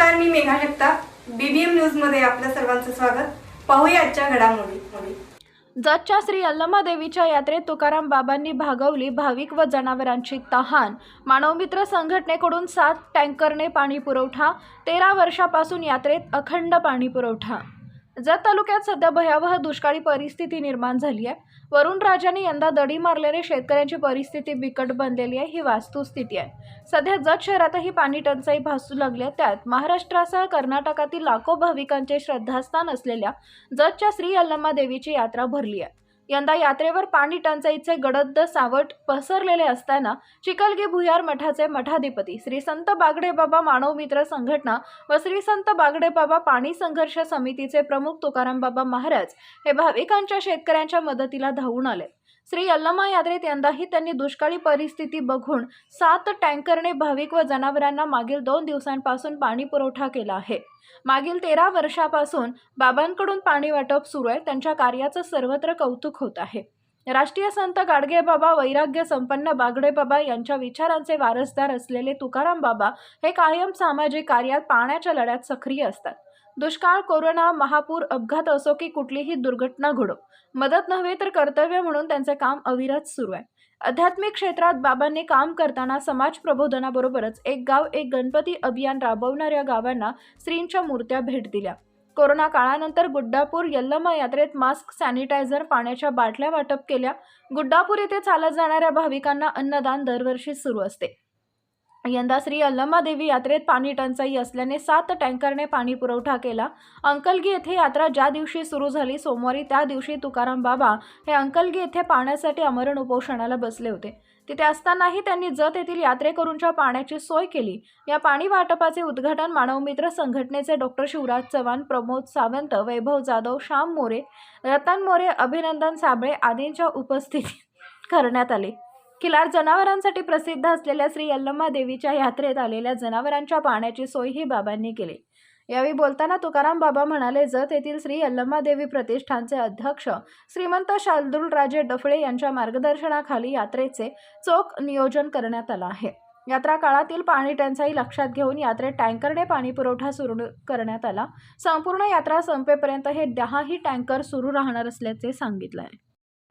Megha Jagtap. BBM न्यूजमध्ये आपल्या सर्वांचं स्वागत. पाहूया आजच्या घडामोडी. जतच्या श्री अल्लमा देवीच्या यात्रेत तुकाराम बाबांनी भागवली भाविक व जनावरांची तहान. मानवमित्र संघटनेकडून सात टँकरने पाणी पुरवठा तेरा वर्षापासून यात्रेत अखंड पाणी पुरवठा. जत तालुक्यात सध्या भयावह दुष्काळी परिस्थिती निर्माण झाली आहे. वरुण राजाने यंदा दडी मारल्याने शेतकऱ्यांची परिस्थिती बिकट बनलेली आहे ही वास्तुस्थिती आहे. सध्या जत शहरातही पाणी टंचाई भासू लागली आहे. त्यात महाराष्ट्रासह कर्नाटकातील लाखो भाविकांचे श्रद्धास्थान असलेल्या जतच्या श्री अल्लमा देवीची यात्रा भरली आहे. यंदा यात्रेवर पाणी टंचाईचे गडद सावट पसरलेले असताना चिकलगी भुयार मठाचे मठाधिपती श्री संत बागडे बाबा मानव मित्र संघटना व श्री संत बागडे बाबा पाणी संघर्ष समितीचे प्रमुख तुकाराम बाबा महाराज हे भाविकांच्या शेतकऱ्यांच्या मदतीला धावून आले. श्री अल्लमा यात्रेत यंदाही त्यांनी दुष्काळी परिस्थिती बघून सात टँकरने भाविक व जनावरांना मागील दोन दिवसांपासून पाणी पुरवठा केला आहे. मागील तेरा वर्षापासून बाबांकडून पाणी वाटप सुरू आहे. त्यांच्या कार्याचं सर्वत्र कौतुक होत आहे. राष्ट्रीय संत गाडगे बाबा वैराग्य संपन्न बागडे बाबा यांच्या विचारांचे वारसदार असलेले तुकाराम बाबा हे कायम सामाजिक कार्यात पाण्याच्या लढ्यात सक्रिय असतात. दुष्काळ कोरोना महापूर अपघात असो की कुठलीही दुर्घटना घडो. मदत नव्हे तर कर्तव्य म्हणून त्यांचे काम अविरत सुरू आहे. आध्यात्मिक क्षेत्रात बाबांनी काम करताना समाज प्रबोधनाबरोबरच एक गाव एक गणपती अभियान राबवणाऱ्या गावांना श्रींच्या मूर्त्या भेट दिल्या. कोरोना काळानंतर गुड्डापूर यल्लमा यात्रेत मास्क सॅनिटायझर पाण्याच्या बाटल्या वाटप केल्या. गुड्डापूर येथे चालत जाणाऱ्या भाविकांना अन्नदान दरवर्षी सुरू असते. यंदा श्री अल्लमादेवी यात्रेत पाणी टंचाई असल्याने सात टँकरने पाणी पुरवठा केला. अंकलगी येथे यात्रा ज्या दिवशी सुरू झाली सोमवारी त्या दिवशी तुकाराम बाबा हे अंकलगी येथे पाण्यासाठी अमरण उपोषणाला बसले होते. तिथे असतानाही त्यांनी जत येथील यात्रेकरूंच्या पाण्याची सोय केली. या पाणी वाटपाचे उद्घाटन मानवमित्र संघटनेचे डॉक्टर शिवराज चव्हाण प्रमोद सावंत वैभव जाधव श्याम मोरे रतन मोरे अभिनंदन साबळे आदींच्या उपस्थितीत करण्यात आले. खिलार जनावरांसाठी प्रसिद्ध असलेल्या श्री यल्लम्मा देवीच्या यात्रेत आलेल्या जनावरांच्या पाण्याची सोयही बाबांनी केली. यावेळी बोलताना तुकाराम बाबा म्हणाले जत येथील श्री यल्लम्मा देवी प्रतिष्ठानचे अध्यक्ष श्रीमंत शालदुलराजे राजे डफळे यांच्या मार्गदर्शनाखाली यात्रेचे चोख नियोजन करण्यात आलं आहे. यात्रा काळातील पाणी टंचाई लक्षात घेऊन यात्रेत टँकरने पाणी पुरवठा सुरू करण्यात आला. संपूर्ण यात्रा संपेपर्यंत हे दहाही टँकर सुरू राहणार असल्याचे सांगितलं आहे.